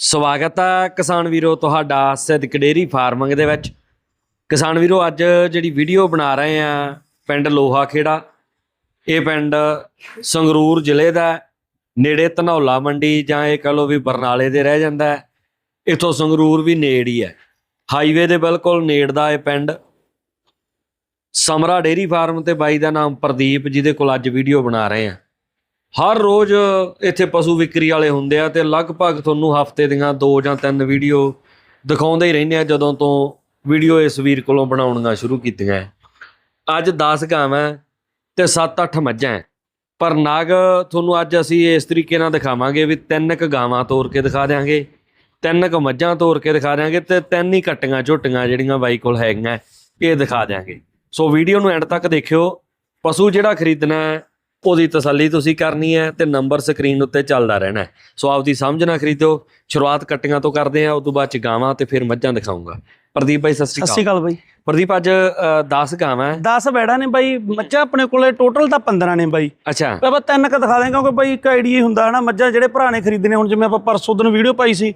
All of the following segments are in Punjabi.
ਸਵਾਗਤ ਹੈ ਕਿਸਾਨ ਵੀਰੋ ਤੁਹਾਡਾ ਸਿੱਧਕ ਡੇਰੀ ਫਾਰਮਿੰਗ ਦੇ ਵਿੱਚ। ਕਿਸਾਨ ਵੀਰੋ, ਅੱਜ ਜਿਹੜੀ ਵੀਡੀਓ ਬਣਾ ਰਹੇ ਆ ਪਿੰਡ ਲੋਹਾ ਖੇੜਾ ਇਹ ਪਿੰਡ ਸੰਗਰੂਰ ਜ਼ਿਲ੍ਹੇ ਦਾ ਨੇੜੇ ਧਨੌਲਾ ਮੰਡੀ ਜਾਂ ਇਹ ਕਹ ਲਓ ਵੀ ਬਰਨਾਲੇ ਦੇ ਰਹਿ ਜਾਂਦਾ ਹੈ। ਇਥੋਂ ਸੰਗਰੂਰ ਵੀ ਨੇੜ ਹੀ ਹੈ। ਹਾਈਵੇ ਦੇ ਬਿਲਕੁਲ ਨੇੜ ਦਾ ਇਹ ਪਿੰਡ। ਸਮਰਾ ਡੇਰੀ ਫਾਰਮ ਤੇ ਬਾਈ ਦਾ ਨਾਮ ਪ੍ਰਦੀਪ, ਜਿਹਦੇ ਕੋਲ ਅੱਜ ਵੀਡੀਓ ਬਣਾ ਰਹੇ ਆ। ਹਰ ਰੋਜ਼ ਇੱਥੇ ਪਸ਼ੂ ਵਿਕਰੀ ਵਾਲੇ ਹੁੰਦੇ ਆ ਤੇ ਲਗਭਗ ਤੁਹਾਨੂੰ ਹਫ਼ਤੇ ਦੀਆਂ ਦੋ ਜਾਂ ਤਿੰਨ ਵੀਡੀਓ ਦਿਖਾਉਂਦੇ ਹੀ ਰਹਿੰਦੇ ਆ ਜਦੋਂ ਤੋਂ ਵੀਡੀਓ ਇਸ ਵੀਰ ਕੋਲੋਂ ਬਣਾਉਣੀਆਂ ਸ਼ੁਰੂ ਕੀਤੀਆਂ ਅੱਜ 10 ਗਾਵਾਂ ਤੇ 7-8 ਮੱਝਾਂ ਪਰ ਨਾਗ, ਤੁਹਾਨੂੰ ਅੱਜ ਅਸੀਂ ਇਸ ਤਰੀਕੇ ਨਾਲ ਦਿਖਾਵਾਂਗੇ ਵੀ ਤਿੰਨ ਕ ਗਾਵਾਂ ਤੋਰ ਕੇ ਦਿਖਾ ਦਿਆਂਗੇ, ਤਿੰਨ ਕ ਮੱਝਾਂ ਤੋਰ ਕੇ ਦਿਖਾ ਦਿਆਂਗੇ ਤੇ ਤਿੰਨ ਹੀ ਕੱਟੀਆਂ ਝੋਟੀਆਂ ਜਿਹੜੀਆਂ ਬਾਈ ਕੋਲ ਹੈਗੀਆਂ, ਇਹ ਦਿਖਾ ਦਿਆਂਗੇ। ਸੋ ਵੀਡੀਓ ਨੂੰ ਐਂਡ ਤੱਕ ਦੇਖਿਓ। ਪਸ਼ੂ ਜਿਹੜਾ ਖਰੀਦਣਾ ਉਹਦੀ ਤਸੱਲੀ ਤੁਸੀਂ ਕਰਨੀ ਹੈ ਤੇ ਨੰਬਰ ਸਕਰੀਨ ਉੱਤੇ ਚੱਲਦਾ ਰਹਿਣਾ ਹੈ। ਸੋ ਆਪਦੀ ਸਮਝ ਨਾਲ ਖਰੀਦੋ ਸ਼ੁਰੂਆਤ ਕੱਟੀਆਂ ਤੋਂ ਕਰਦੇ ਆ ਉਸ ਤੋਂ ਬਾਅਦ ਚ ਗਾਵਾਂ ਤੇ ਫਿਰ ਮੱਝਾਂ ਦਿਖਾਉਂਗਾ। ਪ੍ਰਦੀਪ ਭਾਈ ਸਤਿ ਸ਼੍ਰੀ ਸਤਿ ਸ਼੍ਰੀ ਅਕਾਲ ਅਕਾਲ ਬਾਈ। ਪ੍ਰਦੀਪ ਅੱਜ 10 ਗਾਵਾਂ ਹੈ। 10 ਬੈੜਾ ਨੇ ਬਾਈ ਮੱਝਾਂ ਆਪਣੇ ਕੋਲੇ ਟੋਟਲ ਤਾਂ 15 ਨੇ ਬਾਈ। ਅੱਛਾ। ਤੇ ਆਪਾਂ ਤਿੰਨ ਕ ਦਿਖਾ ਦਾਂਗੇ ਕਿਉਂਕਿ ਬਾਈ ਇੱਕ ਆਈਡੀਆ ਹੁੰਦਾ ਹਨਾ ਮੱਝਾਂ ਜਿਹੜੇ ਭਰਾ ਨੇ ਖਰੀਦਣੇ ਹੁਣ ਜਿਵੇਂ ਆਪਾਂ ਪਰਸੋਂ ਦਿਨ ਵੀਡੀਓ ਪਾਈ ਸੀ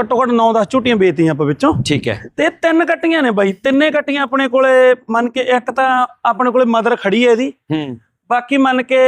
ਘੱਟੋ ਘੱਟ 9-10 ਝੂਟੀਆਂ ਵੇਚਤੀਆਂ ਆਪਾਂ ਵਿੱਚੋਂ। ਠੀਕ ਹੈ। ਤੇ ਤਿੰਨ ਕੱਟੀਆਂ ਨੇ ਬਾਈ ਤਿੰਨੇ ਕੱਟੀਆਂ ਆਪਣੇ ਕੋਲੇ ਮੰਨ ਕੇ ਇੱਕ ਤਾਂ ਆਪਣੇ ਕੋਲੇ ਮਦਰ ਖੜੀ ਹੈ ਇਹਦੀ। ਹੂੰ। ਬਾਕੀ ਮੰਨ ਕੇ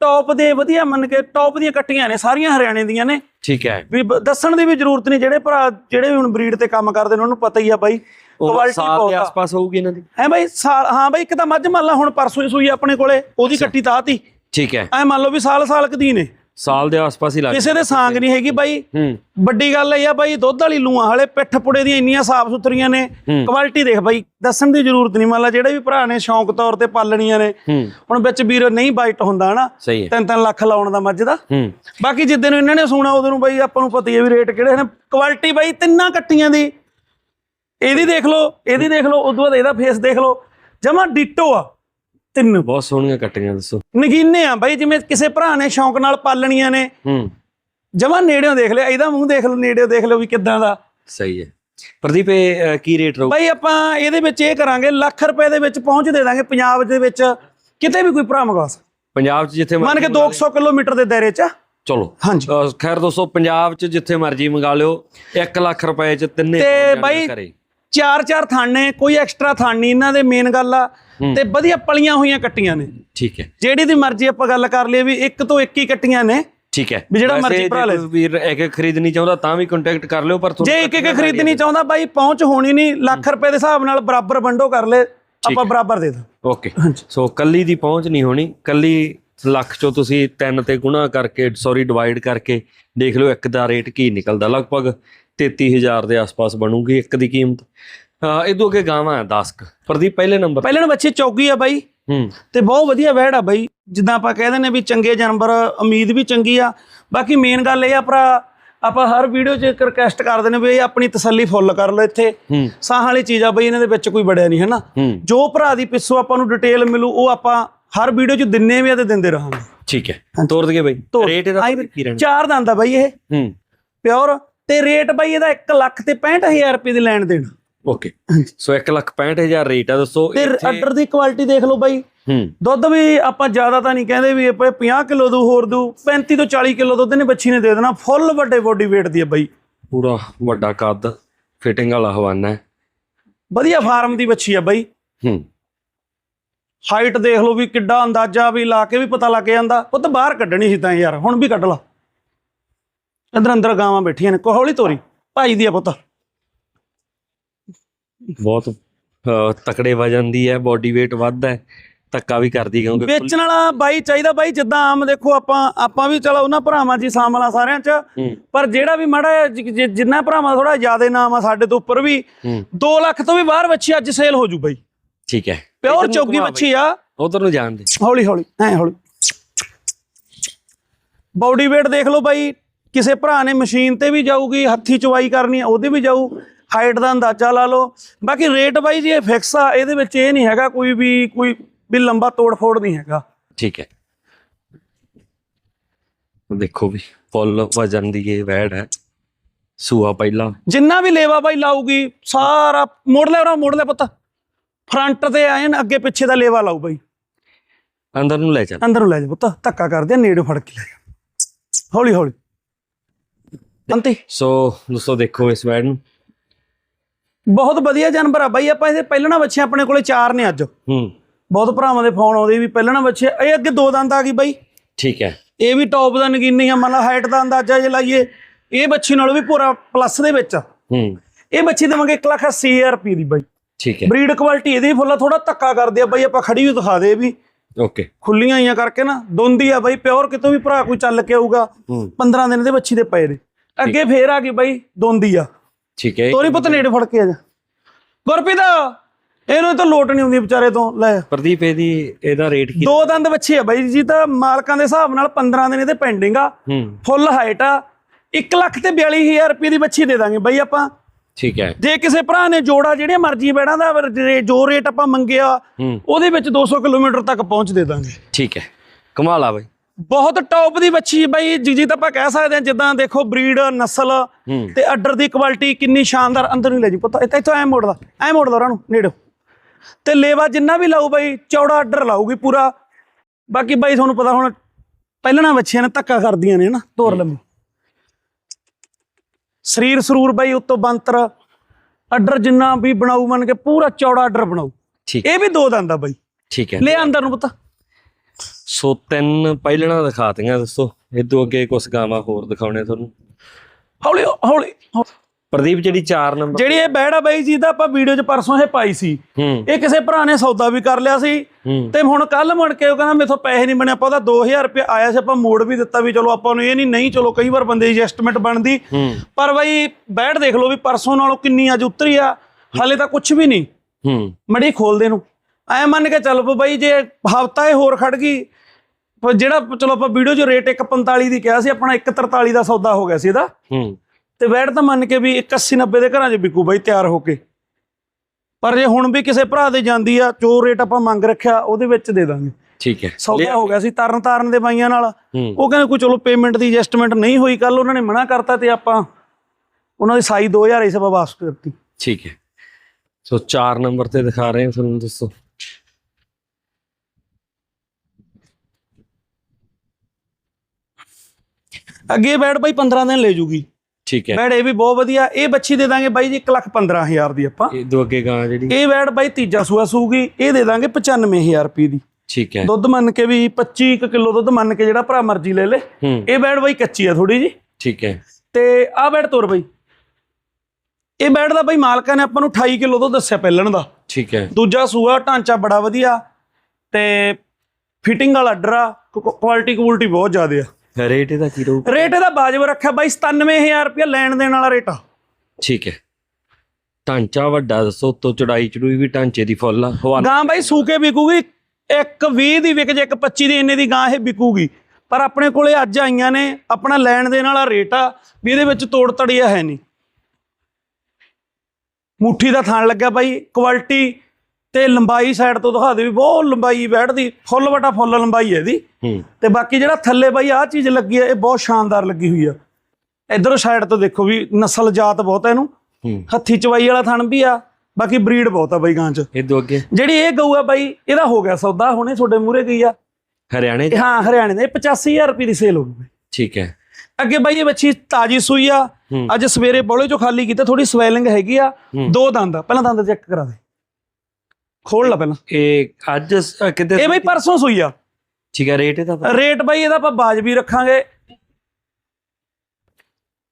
ਟੌਪ ਦੇ ਵਧੀਆ ਮੰਨ ਕੇ ਟੌਪ ਦੀਆਂ ਕੱਟੀਆਂ ਨੇ ਸਾਰੀਆਂ ਹਰਿਆਣੇ ਦੀਆਂ ਨੇ। ਠੀਕ ਹੈ। ਵੀ ਬ- ਦੱਸਣ ਦੀ ਵੀ ਜ਼ਰੂਰਤ ਨਹੀਂ ਜਿਹੜੇ ਭਰਾ ਜਿਹੜੇ ਵੀ ਹੁਣ ਬਰੀਡ ਤੇ ਕੰਮ ਕਰਦੇ ਨੇ ਉਹਨਾਂ ਪਤਾ ਹੀ ਆ ਬਾਈ ਉਹ ਕੁਆਲਿਟੀ ਸਾਲ ਬਹੁਤ ਦੇ ਆ। ਆਸ-ਪਾਸ ਹੋਊਗੀ ਇਹਨਾਂ ਦੀ। ਹੈ ਬਾਈ ਸਾਲ ਹਾਂ ਬਾਈ ਇੱਕ ਤਾਂ ਮੱਝ ਮੰਨ ਲਾ ਹੁਣ ਪਰਸੋਂ ਹੀ ਸੂਈ ਆਪਣੇ ਕੋਲੇ ਉਹਦੀ ਕੱਟੀ ਤਾਤੀ। ਠੀਕ ਹੈ। ਐ ਮੰਨ ਲਓ ਵੀ ਸਾਲ ਸਾਲ ਕਦੀ ਨੇ। ਸਾਲ ਦੇ ਆਸ-ਪਾਸ ਹੀ ਲੱਗ ਕਿਸੇ ਦੇ ਸਾਂਗ ਨਹੀਂ ਹੈਗੀ ਬਾਈ। ਹੂੰ। ਵੱਡੀ ਗੱਲ ਇਹ ਆ ਬਾਈ ਦੁੱਧ ਵਾਲੀ ਲੂਆਂ ਹਲੇ ਪਿੱਠ ਪੁੜੇ ਦੀਆਂ ਇੰਨੀਆਂ ਸਾਫ਼ ਸੁਥਰੀਆਂ ਨੇ। ਕੁਆਲਿਟੀ ਦੇਖ ਬਾਈ ਦੱਸਣ ਦੀ ਜ਼ਰੂਰਤ ਨਹੀਂ ਮੰਨ ਲਾ ਜਿਹੜੇ ਵੀ ਭਰਾ ਨੇ ਸ਼ੌਂਕ ਤੌਰ ਤੇ ਪਾਲਣੀਆਂ ਨੇ ਹੁਣ ਵਿੱਚ ਵੀਰ ਨਹੀਂ ਬਾਈਟ ਹੁੰਦਾ ਹਨਾ ਸਹੀ ਹੈ। 3-3 ਲੱਖ ਲਾਉਣ ਦਾ ਮੱਝ ਦਾ। ਹੂੰ। ਬਾਕੀ ਜਿੱਦੇ ਨੂੰ ਇਹਨਾਂ ਨੇ ਸੁਣਾ ਉਦੋਂ ਨੂੰ ਬਾਈ ਆਪਾਂ ਨੂੰ ਪਤਾ ਹੀ ਹੈ ਵੀ ਰੇਟ ਕਿਹੜੇ ਨੇ। ਕੁਆਲਿਟੀ ਬਾਈ ਤਿੰਨਾਂ ਕੱਟੀਆਂ ਦੀ। ਇਹਦੀ ਦੇਖ ਲਓ ਇਹਦੀ ਦੇਖ ਲਓ ਉਦੋਂ ਬਾਅਦ ਇਹਦਾ ਫੇਸ ਦੇਖ ਲਓ। ਜਮਾ ਡਿਟੋ ਆ। ਤਿੰਨ ਬਹੁਤ ਸੋਹਣੀਆਂ ਕੱਟੀਆਂ ਦੱਸੋ। ਨਗੀਨੇ ਆ ਬਾਈ ਜਿਵੇਂ ਕਿਸੇ ਭਰਾ ਨੇ ਸ਼ੌਂਕ ਨਾਲ ਪਾਲਣੀਆਂ ਨੇ। ਹੂੰ। ਜਮਾ ਨੇੜਿਓਂ ਦੇਖ ਲਿਆ ਇਹਦਾ ਮੂੰਹ ਦੇਖ ਲਓ ਨੇੜਿਓਂ ਦੇਖ ਲਓ ਵੀ ਕਿੱਦਾਂ ਦਾ। ਸਹੀ ਹੈ। ਪ੍ਰਦੀਪ ਇਹ ਕੀ ਰੇਟ ਰਹੂ? ਬਾਈ ਆਪਾਂ ਇਹਦੇ ਵਿੱਚ ਇਹ ਕਰਾਂਗੇ ਲੱਖ ਰੁਪਏ ਦੇ ਵਿੱਚ ਪਹੁੰਚ ਦੇ ਦਾਂਗੇ ਪੰਜਾਬ ਦੇ ਵਿੱਚ ਕਿਤੇ ਵੀ ਕੋਈ ਭਰਾ ਮੰਗਵਾ ਸਕਦਾ। ਪੰਜਾਬ 'ਚ ਜਿੱਥੇ ਮੰਨ ਕੇ 200 ਕਿਲੋਮੀਟਰ ਦੇ ਦਾਇਰੇ 'ਚ ਚਲੋ। ਹਾਂਜੀ। ਖੈਰ ਦੋਸਤੋ ਪੰਜਾਬ 'ਚ ਜਿੱਥੇ ਮਰਜ਼ੀ ਮੰਗਾ ਲਿਓ 1 ਲੱਖ ਰੁਪਏ 'ਚ ਤਿੰਨੇ ਤੇ ਬਾਈ। ਚਾਰ ਚਾਰ ਥਾਣੇ ਕੋਈ ਐਕਸਟਰਾ ਥਾਣ ਨਹੀਂ ਇਹਨਾਂ ਦੇ ਮੇਨ ਗੱਲ ਆ। ਤੇ ਵਧੀਆ ਪਲੀਆਂ ਹੋਈਆਂ ਕੱਟੀਆਂ ਨੇ। ਠੀਕ ਹੈ। ਜਿਹੜੀ ਦੀ ਮਰਜ਼ੀ ਆਪਾਂ ਗੱਲ ਕਰ ਲਈਏ ਵੀ ਇੱਕ ਤੋਂ ਇੱਕ ਹੀ ਕੱਟੀਆਂ ਨੇ ਠੀਕ ਹੈ। ਵੀ ਜਿਹੜਾ ਮਰਜ਼ੀ ਭਰਾ ਲੈ। ਵੀਰ ਇੱਕ ਇੱਕ ਖਰੀਦਣੀ ਚਾਹੁੰਦਾ ਤਾਂ ਵੀ ਕੰਟੈਕਟ ਕਰ ਲਿਓ ਪਰ ਜੇ ਇੱਕ ਇੱਕ ਖਰੀਦਣੀ ਚਾਹੁੰਦਾ ਬਾਈ ਪਹੁੰਚ ਹੋਣੀ ਨਹੀਂ ਲੱਖ ਰੁਪਏ ਦੇ ਹਿਸਾਬ ਨਾਲ ਬਰਾਬਰ ਵੰਡੋ ਕਰ ਲੈ ਆਪਾਂ ਬਰਾਬਰ ਦੇ ਦਾਂ। ਓਕੇ। ਸੋ ਕੱਲੀ ਦੀ ਪਹੁੰਚ ਨਹੀਂ ਹੋਣੀ ਕੱਲੀ ਲੱਖ ਚੋਂ ਤੁਸੀਂ 3 ਤੇ ਗੁਣਾ ਕਰਕੇ ਸੌਰੀ ਡਿਵਾਈਡ ਕਰਕੇ ਦੇਖ ਲਿਓ ਇੱਕ ਦਾ ਰੇਟ ਕੀ ਨਿਕਲਦਾ। ਲਗਭਗ 33000 ਦੇ ਆਸ-ਪਾਸ ਬਣੂਗੀ ਇੱਕ ਦੀ ਕੀਮਤ। ਇਦੋਂ ਅੱਗੇ ਗਾਵਾਂ ਹੈ 10 ਕ। ਪ੍ਰਦੀਪ ਪਹਿਲੇ ਨੰਬਰ ਪਹਿਲਾਂ ਬੱਚੇ ਚੌਗੀ ਆ ਬਾਈ। ਹੂੰ। ਤੇ ਬਹੁਤ ਵਧੀਆ ਵਹਿੜ ਆ ਬਾਈ। ਜਿੱਦਾਂ ਆਪਾਂ ਕਹਿੰਦੇ ਨੇ ਵੀ ਚੰਗੇ ਜਾਨਵਰ ਉਮੀਦ ਵੀ ਚੰਗੀ ਆ। ਬਾਕੀ ਮੇਨ ਗੱਲ ਇਹ ਆ ਭਰਾ ਆਪਾਂ ਹਰ ਵੀਡੀਓ 'ਚ ਇੱਕ ਰਿਕਵੈਸਟ ਕਰਦੇ ਨੇ ਵੀ ਇਹ ਆਪਣੀ ਤਸੱਲੀ ਫੁੱਲ ਕਰ ਲਓ ਇੱਥੇ। ਹੂੰ। ਸਾਹਾਂ ਵਾਲੀ ਚੀਜ਼ ਆ ਬਈ ਇਹਨਾਂ ਦੇ ਵਿੱਚ ਕੋਈ ਬੜਿਆ ਨਹੀਂ ਹਨਾ? ਜੋ ਭਰਾ ਦੀ ਪਿੱਛੋਂ ਆਪਾਂ ਨੂੰ ਡਿਟੇਲ ਮਿਲੂ ਉਹ ਆਪਾਂ ਹਰ ਵੀਡੀਓ 'ਚ ਦਿੰਨੇ ਵੀ ਆ ਤੇ ਦਿੰਦੇ ਰਹਾਂਗੇ। ਠੀਕ ਹੈ। ਤੋੜ ਦਈਏ ਬਾਈ। ਤੋਰ- ਰੇਟ ਇਹਦਾ ਆਈ ਕੀ ਰਹਿਣਾ? ਚਾਰ ਦੰਦ ਆ ਬਾਈ ਇਹ। ਹੂੰ। ਪਿਓਰ ਤੇ ਰੇਟ ਬਾਈ ਇਹਦਾ 1 ਲੱਖ ਤੇ 65000 ਰੁਪਏ ਦੀ ਲੈਣ ਦੇਣ। ਓਕੇ। ਸੋ 165000 ਰੇਟ ਆ ਦੋਸਤੋ ਤੇ ਆਰਡਰ ਦੀ ਕੁਆਲਿਟੀ ਦੇਖ ਲਓ ਬਾਈ। ਹੂੰ। ਦੁੱਧ ਵੀ ਆਪਾਂ ਜ਼ਿਆਦਾ ਤਾਂ ਨਹੀਂ ਕਹਿੰਦੇ ਵੀ ਇਹ 50 ਕਿਲੋ ਦੂ ਹੋਰ ਦੂ 35 ਤੋਂ 40 ਕਿਲੋ ਦੁੱਧ ਨੇ ਬੱਚੀ ਨੇ ਦੇ ਦੇਣਾ। ਫੁੱਲ ਵੱਡੇ ਬੋਡੀ weight ਦੀ ਆ ਬਾਈ। ਪੂਰਾ ਵੱਡਾ ਕੱਦ ਫਿਟਿੰਗ ਵਾਲਾ ਹਵਾਨਾ ਹੈ। ਵਧੀਆ ਫਾਰਮ ਦੀ ਬੱਚੀ ਆ ਬਾਈ। ਹੂੰ। ਹਾਈਟ ਦੇਖ ਲਓ ਵੀ ਕਿੱਡਾ ਅੰਦਾਜ਼ਾ ਵੀ ਲਾ ਕੇ ਵੀ ਪਤਾ ਲੱਗ ਜਾਂਦਾ। ਪੁੱਤ ਬਾਹਰ ਕੱਢਣੀ ਸੀ ਤਾਂ ਯਾਰ ਹੁਣ ਵੀ ਕੱਢ ਲਾ। ਅੰਦਰ ਅੰਦਰ ਗਾਵਾਂ ਬੈਠੀਆਂ ਨੇ ਕੋ ਹੌਲੀ ਤੋਰੀ ਭਾਈ ਦੀ ਆ ਪੁੱਤ। ਬਹੁਤ ਤਕੜੇ ਵਜਨ ਦੀ ਹੈ ਬਾਡੀ weight ਵੱਧ ਹੈ ਧੱਕਾ ਵੀ ਕਰਦੀ ਕਿਉਂਕਿ ਵੇਚਣ ਵਾਲਾ ਬਾਈ ਚਾਹੀਦਾ ਬਾਈ ਜਿੱਦਾਂ ਆਮ ਦੇਖੋ ਆਪਾਂ ਆਪਾਂ ਵੀ ਚਲੋ ਉਹਨਾਂ ਭਰਾਵਾਂ ਜੀ ਸਾਮਲਾ ਸਾਰਿਆਂ 'ਚ। ਹੂੰ। ਪਰ ਜਿਹੜਾ ਵੀ ਮਾੜਾ ਜਿਹਾ ਜਿ- ਜਿੰਨਾ ਭਰਾਵਾਂ ਥੋੜਾ ਜ਼ਿਆਦਾ ਨਾਮ ਆ ਸਾਡੇ ਤੋਂ ਉੱਪਰ ਵੀ ਹੂੰ। 2 ਲੱਖ ਤੋਂ ਵੀ ਬਾਹਰ ਬੱਚੀ ਅੱਜ ਸੇਲ ਹੋ ਜੂ ਬਾਈ। ਠੀਕ ਹੈ। ਪਿਓਰ ਚੌਗੀ ਬੱਚੀ ਆ। ਉਧਰ ਨੂੰ ਜਾਣ ਦੇ। ਹੌਲੀ ਹੌਲੀ ਐ ਹੌਲੀ। ਬਾਡੀ weight ਦੇਖ ਲਓ ਬਾਈ ਕਿਸੇ ਭਰਾ ਨੇ ਮਸ਼ੀਨ ਤੇ ਵੀ ਜਾਊਗੀ ਹੱਥੀ ਚਵਾਈ ਕਰਨੀ ਆ ਉਹਦੇ ਵੀ ਜਾਊ ਹਾਈਟ ਦਾ ਅੰਦਾਜ਼ਾ ਲਾ ਲਓ। ਬਾਕੀ ਰੇਟ ਬਾਈ ਜੀ ਇਹ ਫਿਕਸ ਆ ਇਹਦੇ ਵਿੱਚ ਇਹ ਨਹੀਂ ਹੈਗਾ ਕੋਈ ਵੀ ਕੋਈ ਵੀ ਲੰਬਾ ਤੋੜ ਫੋੜ ਨਹੀਂ ਹੈਗਾ। ਠੀਕ ਹੈ। ਦੇਖੋ ਵੀ ਫੁੱਲ ਵਜਨ ਦੀ ਇਹ ਵੈੜ ਹੈ। ਸੂਆ ਪਹਿਲਾ। ਜਿੰਨਾ ਵੀ ਲੇਵਾ ਬਾਈ ਲਾਊਗੀ ਸਾਰਾ ਮੋੜ ਲੈ ਉਹਦਾ ਮੋੜ ਲੈ ਪੁੱਤ। ਫਰੰਟ ਤੇ ਆਏ ਨੇ ਅੱਗੇ ਪਿੱਛੇ ਦਾ ਲੇਵਾ ਲਾਊ ਬਾਈ। ਅੰਦਰ ਨੂੰ ਲੈ ਚੱਲ। ਅੰਦਰ ਨੂੰ ਲੈ ਜਾ ਪੁੱਤ ਧੱਕਾ ਕਰਦੇ ਨੇੜੇ ਫੜ ਕੇ ਲੈ ਜਾ। ਹੌਲੀ ਹੌਲੀ ਅੰਤੀ ਸੋ ਦੋਸਤੋ ਦੇਖੋ ਇਸ ਵੈਡ ਨੂੰ ਬਹੁਤ ਵਧੀਆ ਜਾਨਵਰ ਆ ਬਾਈ ਆਪਾਂ ਇਹਦੇ ਪਹਿਲਣਾ ਬੱਚੇ ਆਪਣੇ ਕੋਲੇ ਚਾਰ ਨੇ ਅੱਜ। ਹੂੰ। ਬਹੁਤ ਭਰਾਵਾਂ ਦੇ ਫੋਨ ਆਉਂਦੇ ਵੀ ਪਹਿਲਣਾ ਬੱਚੇ ਇਹ ਅੱਗੇ ਦੋ ਦੰਦ ਆ ਗਈ ਬਾਈ। ਠੀਕ ਹੈ। ਇਹ ਵੀ ਟੌਪ ਦਾ ਨਗੀਨੀ ਆ ਮਤਲਬ ਹਾਈਟ ਦਾ ਅੰਦਾਜ਼ਾ ਜੇ ਲਾਈਏ ਇਹ ਬੱਚੀ ਨਾਲੋਂ ਵੀ ਪੂਰਾ ਪਲੱਸ ਦੇ ਵਿੱਚ ਹੂੰ। ਇਹ ਬੱਚੀ ਦੇਵਾਂਗੇ 1 ਲੱਖ 80000 ਰੁਪਏ ਦੀ ਬਾਈ। ਠੀਕ ਹੈ। ਬਰੀਡ ਕੁਆਲਿਟੀ ਇਹਦੀ ਫੁੱਲਾ ਥੋੜਾ ਧੱਕਾ ਕਰਦੇ ਆ ਬਾਈ ਆਪਾਂ ਖੜੀ ਵੀ ਦਿਖਾ ਦੇ ਵੀ। ਓਕੇ ਖੁੱਲੀਆਂ ਆਈਆਂ ਕਰਕੇ ਨਾ ਦੋਂਦੀ ਆ ਬਾਈ ਪਿਓਰ ਕਿਤੋਂ ਵੀ ਭਰਾ ਕੋਈ ਚੱਲ ਕੇ ਆਊਗਾ। ਹੂੰ। 15 ਦਿਨ ਦੇ ਬੱਚੀ ਦੇ ਪਏ ਨੇ। ਅੱਗੇ ਫੇਰ ਆ ਗਈ ਬਾਈ ਦੋਂਦੀ ਆ। ਠੀਕ ਹੈ ਤੋਰੀ ਪੁੱਤ ਨੇੜੇ ਫੜ ਕੇ ਆ ਜਾ। ਗੁਰਪ੍ਰੀਤ ਇਹਨੂੰ ਤਾਂ ਲੋਟ ਨਹੀਂ ਆਉਂਦੀ ਵਿਚਾਰੇ ਤੋਂ ਲੈ। ਪ੍ਰਦੀਪ ਇਹਦੀ ਇਹਦਾ ਰੇਟ ਕੀ? ਦੋ ਦੰਦ ਬੱਚੇ ਆ ਬਾਈ ਜੀ ਤਾਂ ਮਾਲਕਾਂ ਦੇ ਹਿਸਾਬ ਨਾਲ 15 ਦਿਨ ਇਹਦੇ ਪੈਂਡਿੰਗ ਆ। ਫੁੱਲ ਹਾਈਟ ਆ। 1 ਲੱਖ ਤੇ 42000 ਰੁਪਏ ਦੀ ਬੱਚੀ ਦੇ ਦਾਂਗੇ ਬਾਈ ਆਪਾਂ। ਠੀਕ ਹੈ। ਜੇ ਕਿਸੇ ਭਰਾ ਨੇ ਜੋੜਾ ਜਿਹੜੀਆਂ ਮਰਜ਼ੀ ਬੈੜਾਂ ਦਾ ਜੋ ਰੇਟ ਆਪਾਂ ਮੰਗਿਆ ਉਹਦੇ ਵਿੱਚ 200 ਕਿਲੋਮੀਟਰ ਤੱਕ ਪਹੁੰਚ ਦੇ ਦਾਂਗੇ। ਠੀਕ ਹੈ। ਕਮਾਲ ਆ ਬਾਈ। ਬਹੁਤ ਟੌਪ ਦੀ ਬੱਚੀ ਬਾਈ ਜੀ ਤਾਂ ਆਪਾਂ ਕਹਿ ਸਕਦੇ ਹਾਂ ਜਿੱਦਾਂ ਦੇਖੋ ਬਰੀਡ ਨਸਲ ਤੇ ਆਰਡਰ ਦੀ ਕੁਆਲਿਟੀ ਕਿੰਨੀ ਸ਼ਾਨਦਾਰ ਅੰਦਰ ਨਹੀਂ ਲੈ ਜੀ। ਪਤਾ ਇੱਥੇ ਐ ਮੋੜਦਾ ਐ ਮੋੜਦਾ ਉਹਨਾਂ ਨੂੰ ਨੇੜੇ ਤੇ ਲੇਵਾ ਜਿੰਨਾ ਵੀ ਲਾਊ ਬਾਈ ਚੌੜਾ ਆਰਡਰ ਲਾਊਗੀ ਪੂਰਾ। ਬਾਕੀ ਬਾਈ ਤੁਹਾਨੂੰ ਪਤਾ ਹੁਣ ਪਹਿਲਣਾ ਬੱਚਿਆਂ ਨੇ ਧੱਕਾ ਕਰਦੀਆਂ ਨੇ ਨਾ ਤੋਰ ਲੰਮੀ। ਸਰੀਰ ਸਰੂਰ ਬਾਈ ਉੱਤੋਂ ਬੰਤਰ ਆਰਡਰ ਜਿੰਨਾ ਵੀ ਬਣਾਊ ਮੰਨ ਕੇ ਪੂਰਾ ਚੌੜਾ ਬਣਾਊ। ਠੀਕ। ਇਹ ਵੀ ਦੋ ਦੰਦਾ ਬਾਈ। ਠੀਕ ਹੈ। ਲੈ ਅੰਦਰ ਨੂੰ ਪਤਾ। ਸੋ ਤਿੰਨ ਪਹਿਲਣਾ ਦਿਖਾਤੀਆਂ ਦੋਸਤੋ ਇਦੋਂ ਅੱਗੇ ਕੁਝ ਗਾਵਾਂ ਹੋਰ ਦਿਖਾਉਣੇ ਤੁਹਾਨੂੰ। ਹੌਲੀ ਹੌਲੀ। ਪ੍ਰਦੀਪ ਜਿਹੜੀ 4 ਨੰਬਰ ਜਿਹੜੀ ਇਹ ਬੈੜ ਬਾਈ ਜੀ ਦਾ ਆਪਾਂ ਵੀਡੀਓ 'ਚ ਪਰਸੋਂ ਇਹ ਪਾਈ ਸੀ। ਇਹ ਕਿਸੇ ਭਰਾ ਨੇ ਸੌਦਾ ਵੀ ਕਰ ਲਿਆ ਸੀ। ਤੇ ਹੁਣ ਕੱਲ ਮੁੜ ਕੇ ਉਹ ਕਹਿੰਦਾ ਮੇਥੋਂ ਪੈਸੇ ਨਹੀਂ ਬਣੇ ਆਪਾਂ ਉਹਦਾ 2000 ਰੁਪਏ ਆਇਆ ਸੀ ਆਪਾਂ ਮੋੜ ਵੀ ਦਿੱਤਾ ਵੀ ਚਲੋ ਆਪਾਂ ਨੂੰ ਇਹ ਨਹੀਂ ਨਹੀਂ ਚਲੋ ਕਈ ਵਾਰ ਬੰਦੇ ਦੀ ਐਸਟੀਮੇਟ ਬਣਦੀ। ਪਰ ਬਾਈ ਬੈੜ ਦੇਖ ਲਓ ਵੀ ਪਰਸੋਂ ਨਾਲੋਂ ਕਿੰਨੀ ਅੱਜ ਉਤਰੀ ਆ ਹਾਲੇ ਤਾਂ ਕੁਝ ਵੀ ਨਹੀਂ। ਮੜੀ ਖੋਲਦੇ ਨੂੰ। ਐ ਮੰਨ ਕੇ ਚੱਲ ਪੋ ਬਾਈ ਜੇ ਹਫਤਾ ਇਹ ਹੋਰ ਖੜ ਗਈ ਜਿਹੜਾ ਚਲੋ ਆਪਾਂ ਵੀਡੀਓ 'ਚ ਰੇਟ 145 ਦੀ ਕਿਹਾ ਸੀ ਆਪਣਾ 143 ਦਾ ਸੌਦਾ ਹੋ ਗਿਆ ਸੀ ਇਹਦਾ। ਹੂੰ। ਤੇ ਵੈਟ ਤਾਂ ਮੰਨ ਕੇ ਵੀ 81 90 ਦੇ ਘਰਾਂ 'ਚ ਵਿਕੂ ਬਾਈ ਤਿਆਰ ਹੋ ਕੇ। ਪਰ ਜੇ ਹੁਣ ਵੀ ਕਿਸੇ ਭਰਾ ਦੇ ਜਾਂਦੀ ਆ ਜੋ ਰੇਟ ਆਪਾਂ ਮੰਗ ਰੱਖਿਆ ਉਹਦੇ ਵਿੱਚ ਦੇ ਦਾਂਗੇ। ਠੀਕ ਹੈ। ਸੌਦਾ ਹੋ ਗਿਆ ਸੀ ਤਰਨ ਤਾਰਨ ਦੇ ਬਾਈਆਂ ਨਾਲ। ਉਹ ਕਹਿੰਦੇ ਕੋਈ ਚਲੋ ਪੇਮੈਂਟ ਦੀ ਐਡਜਸਟਮੈਂਟ ਨਹੀਂ ਹੋਈ ਕੱਲ ਉਹਨਾਂ ਨੇ ਮਨਾ ਕਰਤਾ ਤੇ ਆਪਾਂ ਉਹਨਾਂ ਦੀ ਸਾਈ 2000 ਇਸ ਵਾਪਸ ਕਰਤੀ। ਠੀਕ ਹੈ। ਸੋ 4 ਨੰਬਰ ਤੇ ਦਿਖਾ ਰਹੇ ਹਾਂ ਤੁਹਾਨੂੰ ਦੱਸੋ। ਅੱਗੇ ਬੈਡ ਬਾਈ 15 ਦਿਨ ਲੈ ਜੂਗੀ। ਠੀਕ ਹੈ। ਬੈਡ ਇਹ ਵੀ ਬਹੁਤ ਵਧੀਆ ਇਹ ਬੱਚੀ ਦੇ ਦਾਂਗੇ ਬਾਈ ਜੀ 1 ਲੱਖ 15000 ਦੀ ਆਪਾਂ। ਇਦੋਂ ਅੱਗੇ ਗਾਂ ਜਿਹੜੀ। ਇਹ ਬੈਡ ਬਾਈ ਤੀਜਾ ਸੂਆ ਸੂਗੀ ਇਹ ਦੇ ਦਾਂਗੇ 95000 ਰੁਪਏ ਦੀ। ਠੀਕ ਹੈ। ਦੁੱਧ ਮੰਨ ਕੇ ਵੀ 25 ਕੁ ਕਿਲੋ ਦੁੱਧ ਮੰਨ ਕੇ ਜਿਹੜਾ ਭਰਾ ਮਰਜ਼ੀ ਲੈ ਲੇ। ਇਹ ਬੈਡ ਬਾਈ ਕੱਚੀ ਆ ਥੋੜੀ ਜੀ। ਠੀਕ ਹੈ। ਤੇ ਆ ਬੈਡ ਤੁਰ ਬਈ। ਇਹ ਬੈਡ ਦਾ ਬਈ ਮਾਲਕਾਂ ਨੇ ਆਪਾਂ ਨੂੰ 28 ਕਿਲੋ ਤੋਂ ਦੱਸਿਆ ਪਹਿਲਣ ਦਾ। ਠੀਕ ਹੈ। ਦੂਜਾ ਸੂਆ ਢਾਂਚਾ ਬੜਾ ਵਧੀਆ ਤੇ ਫਿਟਿੰਗ ਵਾਲਾ ਡਰਾ ਕੁਆਲਿਟੀ ਕੁਆਲਿਟੀ ਬਹੁਤ ਜ਼ਿਆਦਾ ਆ। ਰੇਟ ਇਹਦਾ ਕੀ ਰਹੂ ਰੇਟ ਇਹਦਾ ਬਾਜਬ ਰੱਖਿਆ ਬਾਈ 97000 ਰੁਪਏ ਲੈਣ ਦੇਣ ਵਾਲਾ ਰੇਟ ਆ। ਠੀਕ ਹੈ। ਢਾਂਚਾ ਵੱਡਾ ਦੱਸੋ ਤੋਂ ਚੜਾਈ ਚੜੂਈ ਵੀ ਢਾਂਚੇ ਦੀ ਫੁੱਲ ਆ ਹਵਾਲਾ। ਗਾਂ ਬਾਈ ਸੂਕੇ ਵਿਕੂਗੀ ਇੱਕ 20 ਦੀ ਵਿਕ ਜੇ ਇੱਕ 25 ਦੀ ਇੰਨੇ ਦੀ ਗਾਂ ਇਹ ਵਿਕੂਗੀ। ਪਰ ਆਪਣੇ ਕੋਲੇ ਅੱਜ ਆਈਆਂ ਨੇ ਆਪਣਾ ਲੈਣ ਦੇਣ ਵਾਲਾ ਰੇਟ ਆ ਵੀ ਇਹਦੇ ਵਿੱਚ ਤੋੜ ਤੜੀਆ ਹੈ ਨਹੀਂ। ਮੁੱਠੀ ਦਾ ਥਾਣ ਲੱਗਾ ਬਾਈ ਕੁਆਲਿਟੀ ਤੇ ਲੰਬਾਈ ਸਾਈਡ ਤੋਂ ਦਿਖਾ ਦੇ ਵੀ ਬਹੁਤ ਲੰਬਾਈ ਬੈਠਦੀ ਫੁੱਲ ਵਟਾ ਫੁੱਲ ਲੰਬਾਈ ਹੈ ਇਹਦੀ। ਹੂੰ। ਤੇ ਬਾਕੀ ਜਿਹੜਾ ਥੱਲੇ ਬਾਈ ਆਹ ਚੀਜ਼ ਲੱਗੀ ਆ ਇਹ ਬਹੁਤ ਸ਼ਾਨਦਾਰ ਲੱਗੀ ਹੋਈ ਆ। ਇਧਰੋਂ ਸਾਈਡ ਤੋਂ ਦੇਖੋ ਵੀ ਨਸਲ ਜਾਤ ਬਹੁਤ ਹੈ ਇਹਨੂੰ। ਹੂੰ। ਹੱਥੀ ਚਵਾਈ ਵਾਲਾ ਥਣ ਵੀ ਆ ਬਾਕੀ ਬਰੀਡ ਬਹੁਤ ਆ ਬਾਈ ਗਾਂ 'ਚ। ਇਦੋਂ ਅੱਗੇ। ਜਿਹੜੀ ਇਹ ਗਊ ਆ ਬਾਈ ਇਹਦਾ ਹੋ ਗਿਆ ਸੌਦਾ ਹੁਣੇ ਤੁਹਾਡੇ ਮੂਹਰੇ ਗਈ ਆ। ਹਰਿਆਣੇ ਇਹ ਚ? ਹਾਂ ਹਰਿਆਣੇ ਦਾ ਇਹ 85000 ਰੁਪਏ ਦੀ ਸੇਲ ਹੋ ਗਈ। ਠੀਕ ਹੈ। ਅੱਗੇ ਬਾਈ ਇਹ ਬੱਚੀ ਤਾਜੀ ਸੂਈ ਆ। ਹੂੰ। ਅੱਜ ਸਵੇਰੇ ਬੋਲੇ ਚੋਂ ਖਾਲੀ ਕੀਤਾ ਥੋੜੀ ਸਵੈਲਿੰਗ ਹੈਗੀ ਆ। ਹੂੰ। ਦੋ ਦੰਦ ਪਹਿਲਾਂ ਦੰਦ ਚੈੱਕ ਕਰਾ ਦੇ। ਖੋਲ ਲਾ ਪਹਿਲਾਂ। ਇਹ ਅੱਜ ਕਿਤੇ ਇਹ ਬਾਈ ਪਰਸੋਂ ਸੂਈ ਆ। ਠੀਕ ਹੈ ਰੇਟ ਇਹਦਾ ਪਤਾ? ਰੇਟ ਬਾਈ ਇਹਦਾ ਆਪਾਂ ਬਾਜਬੀ ਰੱਖਾਂਗੇ।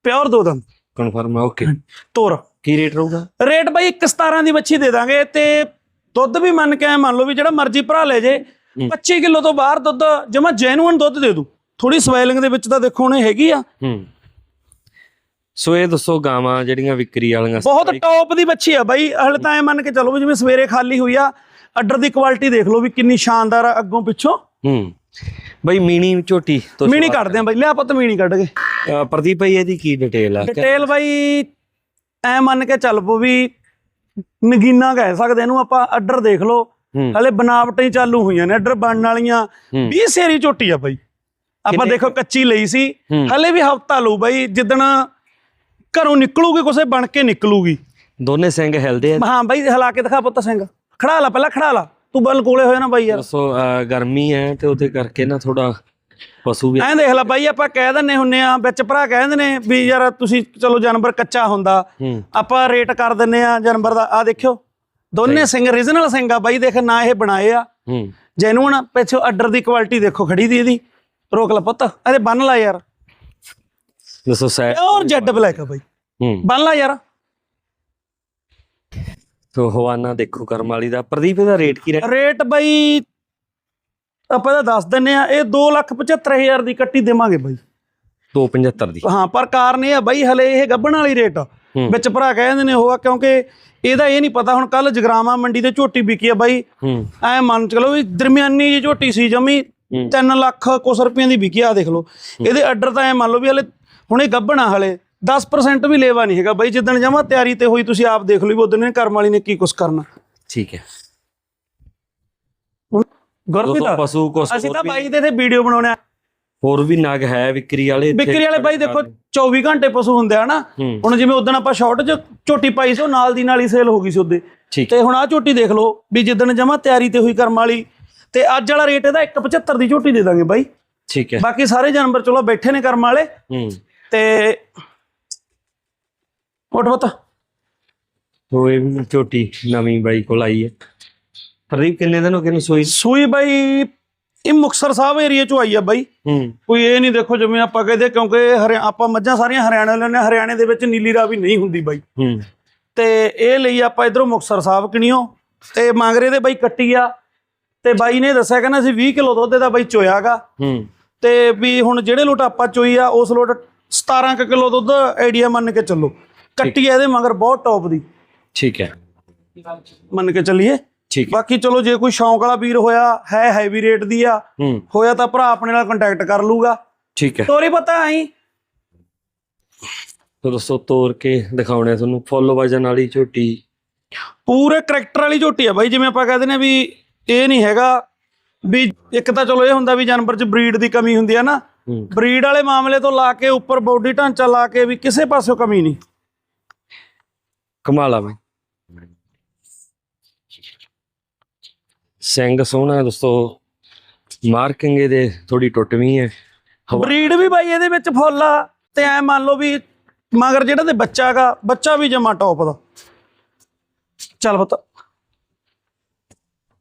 ਪਿਓਰ ਦੋ ਦੰਦ। ਕਨਫਰਮ ਹੈ ਓਕੇ ਤੋਰ। ਕੀ ਰੇਟ ਰਹੂਗਾ? ਰੇਟ ਬਾਈ 117 ਦੀ ਬੱਚੀ ਦੇ ਦਾਂਗੇ ਤੇ ਦੁੱਧ ਵੀ ਮੰਨ ਕੇ ਐਂ ਮੰਨ ਲਓ ਵੀ ਜਿਹੜਾ ਮਰਜ਼ੀ ਭਰਾ ਲੈ ਜੇ। 25 ਕਿਲੋ ਤੋਂ ਬਾਹਰ ਦੁੱਧ ਜਮਾ ਜੈਨੂਅਨ ਦੁੱਧ ਦੇ ਦੂ। ਥੋੜੀ ਸਵੈਲਿੰਗ ਦੇ ਵਿੱਚ ਤਾਂ ਦੇਖੋ ਹੁਣ ਹੈਗੀ ਆ। ਹੂੰ। ਸੋ ਇਹ ਦੱਸੋ ਗਾਵਾਂ ਜਿਹੜੀਆਂ ਵਿਕਰੀ ਵਾਲੀਆਂ ਬਹੁਤ ਟੌਪ ਦੀ ਬੱਚੀ ਆ ਬਾਈ ਹਲੇ ਤਾਂ ਐ ਮੰਨ ਕੇ ਚੱਲੋ ਵੀ ਜਿਵੇਂ ਸਵੇਰੇ ਖਾਲੀ ਹੋਈ ਆ ਅੱਡਰ ਦੀ ਕੁਆਲਿਟੀ ਦੇਖ ਲਓ ਵੀ ਕਿੰਨੀ ਸ਼ਾਨਦਾਰ ਆ ਅੱਗੋਂ ਪਿੱਛੋਂ। ਹੂੰ। ਬਈ ਮੀਣੀ ਝੋਟੀ ਤੋਂ ਮੀਣੀ ਕੱਢਦੇ ਆ ਬਾਈ ਲਿਆ ਪੁੱਤ ਮੀਣੀ ਕੱਢ ਅ, ਪ੍ਰਦੀਪ ਭਾਈ ਇਹਦੀ ਕੀ ਡਿਟੇਲ ਆ? ਡਿਟੇਲ ਬਾਈ ਐ ਮੰਨ ਕੇ ਚੱਲ ਪੋ ਵੀ ਨਗੀਨਾ ਕਹਿ ਸਕਦੇ ਇਹਨੂੰ ਆਪਾਂ ਅੱਡਰ ਦੇਖ ਲਓ। ਹਲੇ ਬਣਾਵਟਾਂ ਹੀ ਚਾਲੂ ਹੋਈਆਂ ਨੇ ਅੱਡਰ ਬਣਨ ਵਾਲੀਆਂ। ਹੂੰ। 20 ਸੇਰੀ ਝੋਟੀ ਆ ਬਾਈ। ਆਪਾਂ ਦੇਖੋ ਕੱਚੀ ਲਈ ਸੀ। ਹਲੇ ਵੀ ਹਫਤਾ ਲਊ ਬਾਈ ਜਿੱਦਣ ਘਰੋਂ ਨਿਕਲੂਗੀ ਕੁਸੇ ਬਣ ਕੇ ਨਿਕਲੂਗੀ। ਦੋਨੇ ਸਿੰਘ ਹਿਲਦੇ ਆ। ਹਾਂ ਬਾਈ ਹਿਲਾ ਕੇ ਦਿਖਾ ਪੁੱਤ ਸਿੰਘ। ਖੜਾ ਲਾ ਪਹਿਲਾਂ ਖੜਾ ਲਾ। ਤੂੰ ਬਲ ਕੋਲੇ ਹੋਇਆ ਨਾ ਬਾਈ ਯਾਰ। ਦੱਸੋ ਗਰਮੀ ਹੈ ਤੇ ਉਹਦੇ ਕਰਕੇ ਨਾ ਥੋੜਾ ਪਸ਼ੂ ਵੀ ਐਂ ਦੇਖ ਲੈ ਬਾਈ ਆਪਾਂ ਕਹਿ ਦਿੰਨੇ ਹੁੰਨੇ ਆ ਵਿੱਚ ਭਰਾ ਕਹਿੰਦੇ ਨੇ ਵੀ ਯਾਰ ਤੁਸੀਂ ਚਲੋ ਜਾਨਵਰ ਕੱਚਾ ਹੁੰਦਾ। ਆਪਾਂ ਰੇਟ ਕਰ ਦਿੰਨੇ ਆ ਜਾਨਵਰ ਦਾ। ਆ ਦੇਖਿਓ ਦੋਨੇ ਸਿੰਘ origignal ਸਿੰਘ ਆ ਬਾਈ ਦੇਖ ਨਾ ਇਹ ਬਣਾਏ ਆ। ਜੈਨੂਨ ਪਿੱਛੋਂ ਅੱਡਰ ਦੀ ਕੁਆਲਿਟੀ ਦੇਖੋ ਖੜੀ ਦੀ ਇਹਦੀ। ਰੋਕ ਲੈ ਪੁੱਤ ਇਹਦੇ ਬੰਨ ਲਾ ਯਾਰ। ਦੱਸੋ ਸੈ ਪਿਓਰ ਜੈਡ ਬਲੈਕ ਆ ਬਾਈ। ਹੂੰ। ਬੰਨ ਲਾ ਯਾਰ। ਤੋ ਹਵਾਨਾ ਦੇਖੋ ਕਰਮ ਵਾਲੀ ਦਾ। ਪ੍ਰਦੀਪ ਇਹਦਾ ਰੇਟ ਕੀ ਰਹਿ ਰੇਟ ਬਾਈ ਆਪਾਂ ਤਾਂ ਦੱਸ ਦਿੰਨੇ ਆ ਇਹ 275000 ਦੀ ਕੱਟੀ ਦੇਵਾਂਗੇ ਬਾਈ। 275 ਦੀ। ਹਾਂ ਪਰ ਕਾਰਨ ਇਹ ਆ ਬਾਈ ਹਲੇ ਇਹ ਗੱਬਣ ਵਾਲੀ ਰੇਟ। ਵਿੱਚ ਭਰਾ ਕਹਿੰਦੇ ਨੇ ਉਹ ਆ ਕਿਉਂਕਿ ਇਹਦਾ ਇਹ ਨਹੀਂ ਪਤਾ ਹੁਣ ਕੱਲ ਜਗਰਾਮਾ ਮੰਡੀ ਤੇ ਝੋਟੀ ਵਿਕੀ ਆ ਬਾਈ। ਐ ਮੰਨ ਚਲੋ ਵੀ ਦਰਮਿਆਨੀ ਜੀ ਝੋਟੀ ਸੀ ਜਮੀ ਹੂੰ। 3 ਲੱਖ ਕੁਸ ਰੁਪਈਆਂ ਦੀ ਵਿਕੀ ਆ ਦੇਖ ਲਓ। ਇਹਦੇ ਆਰਡਰ ਤਾਂ ਐ ਮੰਨ ਲਓ ਵੀ ਹਲੇ ਹੁਣ ਇਹ ਗੱਬਣਾ ਹਲੇ 10% ਵੀ ਲੇਵਾ ਨਹੀਂ ਹੈਗਾ ਬਾਈ ਜਿੱਦਣ ਜਮਾ ਤਿਆਰੀ ਤੇ ਹੋਈ ਤੁਸੀਂ ਆਪ ਦੇਖ ਲਓ ਵੀ ਉਦੋਂ ਨੇ ਕਰਮ ਵਾਲੀ ਨੇ ਕੀ ਕੁਛ ਕਰਨਾ। ਠੀਕ ਹੈ। ਗੁਰਪ੍ਰੀਤ ਪਸ਼ੂ ਅਸੀਂ ਤਾਂ ਬਾਈ ਦੇ ਇੱਥੇ ਵੀਡੀਓ ਬਣਾਉਣੇ ਹੋਰ ਵੀ ਨਗ ਹੈ ਵਿਕਰੀ ਵਾਲੇ। ਵਿਕਰੀ ਵਾਲੇ ਬਾਈ ਦੇਖੋ 24 ਘੰਟੇ ਪਸ਼ੂ ਹੁੰਦੇ ਆ ਨਾ। ਹੁਣ ਜਿਵੇਂ ਉਦੋਂ ਆਪਾਂ ਸ਼ਾਰਟ ਚ ਝੋਟੀ ਪਾਈ ਸੀ ਉਹ ਨਾਲ ਦੀ ਨਾਲ ਹੀ ਸੇਲ ਹੋ ਗਈ ਸੀ ਉਹਦੇ। ਤੇ ਹੁਣ ਆ ਝੋਟੀ ਦੇਖ ਲਓ ਵੀ ਜਿੱਦਣ ਜਮਾ ਤਿਆਰੀ ਤੇ ਹੋਈ ਕਰਮ ਵਾਲੀ ਤੇ ਅੱਜ ਵਾਲਾ ਰੇਟ ਇਹਦਾ 175 ਦੀ ਝੋਟੀ ਦੇ ਦਾਂਗੇ ਬਾਈ। ਠੀਕ ਹੈ। ਬਾਕੀ ਸਾਰੇ ਜਾਨਵਰ ਚਲੋ ਬੈਠੇ ਨੇ ਕਰਮ ਵਾਲੇ। ਤੇ ਬਤਾ ਤੋ ਇਹ ਵੀ ਝੋਟੀ ਨਵੀਂ ਬਾਈ ਕੋਲ ਆਈ ਹੈ। ਪ੍ਰਦੀਪ ਕਿੰਨੇ ਦਿਨ ਹੋ ਗਏ ਨੂੰ ਸੋਈ? ਸੂਈ ਬਾਈ ਇਹ ਮੁਕਸਰ ਸਾਹਿਬ ਏਰੀਆ ਚੋਂ ਆਈ ਆ ਬਾਈ। ਹੂੰ। ਕੋਈ ਇਹ ਨਹੀਂ ਦੇਖੋ ਜਿਵੇਂ ਆਪਾਂ ਕਹਦੇ ਕਿਉਂਕਿ ਆਪਾਂ ਮੱਝਾਂ ਸਾਰੀਆਂ ਹਰਿਆਣੇ ਲੈਣੇ ਹਰਿਆਣੇ ਦੇ ਵਿੱਚ ਨੀਲੀ ਰਾਵੀ ਨਹੀਂ ਹੁੰਦੀ ਬਾਈ। ਹੂੰ। ਤੇ ਇਹ ਲਈ ਆਪਾਂ ਇਧਰੋਂ ਮੁਕਸਰ ਸਾਹਿਬ ਕਿਣਿਓ। ਤੇ ਮੰਗਰੇ ਦੇ ਬਾਈ ਕੱਟੀ ਆ। ਤੇ ਬਾਈ ਨੇ ਦੱਸਿਆ ਕਹਿੰਦਾ ਸੀ 20 ਕਿਲੋ ਦੁੱਧ ਦਾ ਬਾਈ ਚੋਇਆਗਾ। ਹੂੰ। ਤੇ ਵੀ ਹੁਣ ਜਿਹੜੇ ਲੋਟ ਆਪਾਂ ਚੋਈ ਆ ਉਸ ਲੋਟ 17 ਕੁ ਕਿਲੋ ਦੁੱਧ ਆਈਡੀਆ ਮੰਨ ਕੇ ਚੱਲੋ। ਕੱਟੀ ਇਹਦੇ ਮਗਰ ਬਹੁਤ ਟੌਪ ਦੀ। ਠੀਕ ਹੈ। ਮੰਨ ਕੇ ਚੱਲੀਏ। ਠੀਕ ਬਾਕੀ ਚਲੋ ਜੇ ਕੋਈ ਸ਼ੌਂਕ ਵਾਲਾ ਵੀਰ ਹੋਇਆ ਹੈ ਹੈਵੀ ਰੇਟ ਦੀ ਆ ਹੋਇਆ ਤਾਂ ਭਰਾ ਆਪਣੇ ਨਾਲ ਕੰਟੈਕਟ ਕਰ ਲੂਗਾ। ਠੀਕ ਹੈ। ਤੋਰੀ ਪਤਾ ਆਈ ਤੋ ਦੋਸਤੋ ਤੋੜ ਕੇ ਦਿਖਾਉਣੇ ਤੁਹਾਨੂੰ। ਫੁੱਲ ਵਜਨ ਵਾਲੀ ਝੋਟੀ। ਪੂਰੇ ਕਰੈਕਟਰ ਵਾਲੀ ਝੋਟੀ ਆ ਬਾਈ ਜਿਵੇਂ ਆਪਾਂ ਕਹਿੰਦੇ ਨੇ ਵੀ ਇਹ ਨਹੀਂ ਹੈਗਾ ਵੀ ਇੱਕ ਤਾਂ ਚਲੋ ਇਹ ਹੁੰਦਾ ਵੀ ਜਾਨਵਰ 'ਚ ਬਰੀਡ ਦੀ ਕਮੀ ਹੁੰਦੀ ਆ ਨਾ। ਬਰੀਡ ਵਾਲੇ ਮਾਮਲੇ ਤੋਂ ਲਾ ਕੇ ਉੱਪਰ ਬੋਡੀ ਢਾਂਚਾ ਲਾ ਕੇ ਵੀ ਕਿਸੇ ਪਾਸਿਓਂ ਕਮੀ ਨਹੀਂ। ਕਮਾਲ ਆ ਬਈ। ਸਿੰਘ ਸੋਹਣਾ ਦੋਸਤੋ। ਮਾਰਕਿੰਗ ਇਹਦੇ ਥੋੜੀ ਟੁੱਟਵੀਂ ਹੈ। ਬਰੀਡ ਵੀ ਬਾਈ ਇਹਦੇ ਵਿੱਚ ਫੁੱਲ ਆ ਤੇ ਐ ਮੰਨ ਲਓ ਵੀ ਮਗਰ ਜਿਹੜਾ ਤੇ ਬੱਚਾ ਹੈਗਾ ਬੱਚਾ ਵੀ ਜਮਾ ਟੌਪ ਦਾ। ਚੱਲ ਪੁੱਤ।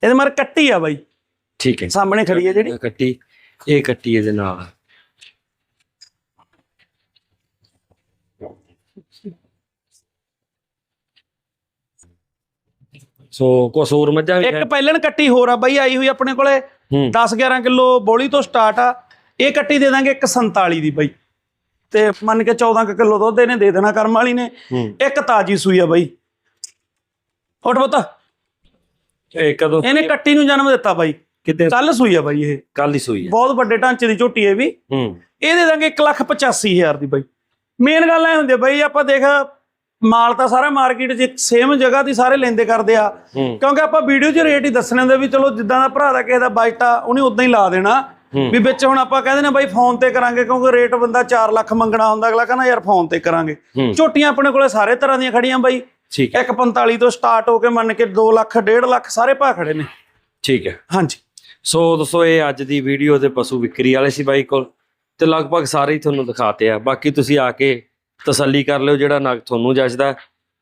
ਇਹਦੇ ਮਰ ਕੱਟੀ ਆ ਬਾਈ। ਠੀਕ ਹੈ। ਸਾਹਮਣੇ ਖੜੀ ਹੈ ਜਿਹੜੀ। ਕੱਟੀ। ਇਹ ਕੱਟੀ ਇਹਦੇ ਨਾਲ। ਸੋ ਕੁਛ ਹੋਰ ਮੱਝਾਂ ਵੀ ਇੱਕ ਪਹਿਲਣ ਕੱਟੀ ਹੋਰ ਆ ਬਾਈ ਆਈ ਹੋਈ ਆਪਣੇ ਕੋਲੇ। ਹੂੰ। 10 11 ਕਿਲੋ ਬੋਲੀ ਤੋਂ ਸਟਾਰਟ ਆ। ਇਹ ਕੱਟੀ ਦੇ ਦਾਂਗੇ 147 ਦੀ ਬਾਈ। ਤੇ ਮੰਨ ਕੇ 14 ਕੁ ਕਿਲੋ ਦੁੱਧ ਇਹਨੇ ਦੇ ਦੇਣਾ ਕਰਮ ਵਾਲੀ ਨੇ। ਇੱਕ ਤਾਜੀ ਸੂਈ ਆ ਬਾਈ। ਉੱਠ ਪੁੱਤ। ਇਹ ਕਦੋਂ ਇਹਨੇ ਕੱਟੀ ਨੂੰ ਜਨਮ ਦਿੱਤਾ ਬਾਈ। ਕਿਤੇ ਕੱਲ ਸੂਈ ਆ ਬਾਈ ਇਹ। ਕੱਲ ਹੀ ਸੋਈ ਹੈ ਬਹੁਤ ਵੱਡੇ ਢਾਂਚੇ ਦੀ ਝੋਟੀ ਹੈ ਵੀ। ਹੂੰ। ਇਹ ਦੇ ਦਾਂਗੇ 185000 ਦੀ ਬਾਈ। ਮੇਨ ਗੱਲ ਐ ਹੁੰਦੀ ਆ ਬਾਈ ਆਪਾਂ ਦੇਖ ਮਾਲ ਤਾਂ ਸਾਰਾ ਮਾਰਕੀਟ 'ਚ ਸੇਮ ਜਗ੍ਹਾ ਦੀ ਸਾਰੇ ਲੈਂਦੇ ਕਰਦੇ ਆ। ਕਿਉਂਕਿ ਆਪਾਂ ਵੀਡੀਓ 'ਚ ਰੇਟ ਹੀ ਦੱਸਣੇ ਹੁੰਦੇ ਵੀ ਚਲੋ ਜਿੱਦਾਂ ਦਾ ਭਰਾ ਦਾ ਕਿਸੇ ਦਾ ਬਜਟ ਆ ਉਹਨੇ ਉਦਾਂ ਹੀ ਲਾ ਦੇਣਾ। ਵੀ ਵਿੱਚ ਹੁਣ ਆਪਾਂ ਕਹਿੰਦੇ ਨੇ ਬਾਈ ਫੋਨ ਤੇ ਕਰਾਂਗੇ ਕਿਉਂਕਿ ਰੇਟ ਬੰਦਾ 4 ਲੱਖ ਮੰਗਣਾ ਹੁੰਦਾ ਅਗਲਾ ਕਹਿੰਦਾ ਯਾਰ ਫੋਨ ਤੇ ਕਰਾਂਗੇ। ਝੋਟੀਆਂ ਆਪਣੇ ਕੋਲੇ ਸਾਰੇ ਤਰ੍ਹਾਂ ਦੀਆਂ ਖੜੀਆਂ ਬਾਈ। ਠੀਕ ਹੈ। 145 ਤੋਂ ਸਟਾਰਟ ਹੋ ਕੇ ਮੰਨ ਕੇ 2 ਲੱਖ 1.5 ਲੱਖ ਸਾਰੇ ਭਾ ਖੜੇ ਨੇ। ਠੀਕ ਹੈ। ਹਾਂਜੀ। ਸੋ ਦੋਸਤੋ ਇਹ ਅੱਜ ਦੀ ਵੀਡੀਓ ਦੇ ਪਸ਼ੂ ਵਿਕਰੀ ਵਾਲੇ ਸੀ ਬਾਈ ਕੋਲ। ਤੇ ਲਗਭਗ ਸਾਰੇ ਹੀ ਤੁਹਾਨੂੰ ਦਿਖਾਤੇ ਆ। ਬਾਕੀ ਤੁਸੀਂ ਆ ਕੇ ਤਸੱਲੀ ਕਰ ਲਿਓ ਜਿਹੜਾ ਨਗ ਤੁਹਾਨੂੰ ਜੱਜਦਾ।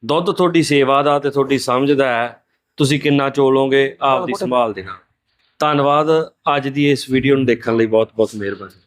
ਦੁੱਧ ਤੁਹਾਡੀ ਸੇਵਾ ਦਾ ਤੇ ਤੁਹਾਡੀ ਸਮਝ ਦਾ ਹੈ। ਤੁਸੀਂ ਕਿੰਨਾ ਚੋਲੋਗੇ ਆਪ ਦੀ ਸੰਭਾਲ ਦੇ ਨਾਲ ਧੰਨਵਾਦ। ਅੱਜ ਦੀ ਇਸ ਵੀਡੀਓ ਨੂੰ ਦੇਖਣ ਲਈ ਬਹੁਤ ਬਹੁਤ ਮਿਹਰਬਾਨੀ।